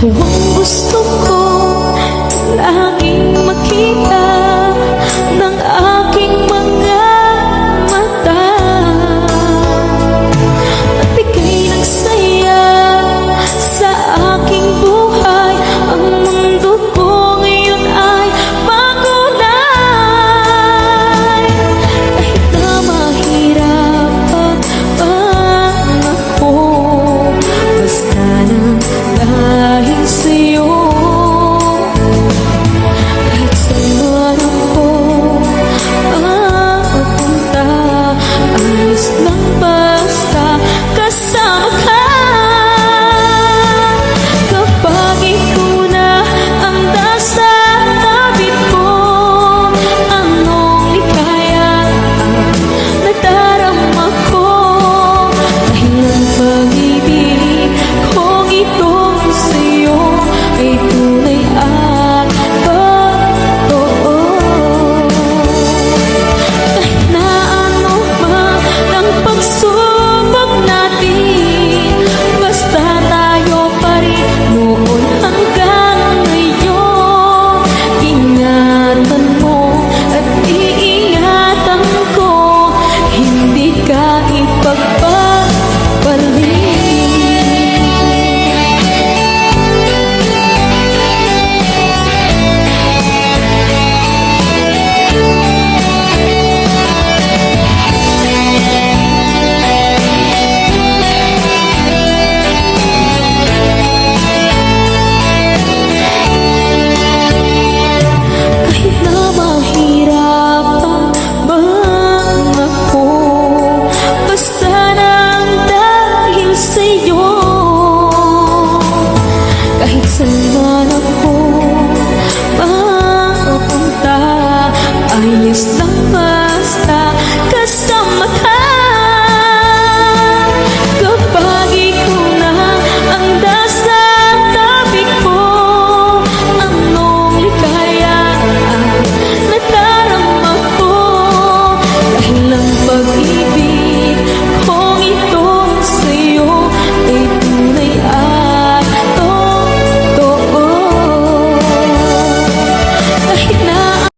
Buong gusto ko laging makita. sa'yo ay tunay ang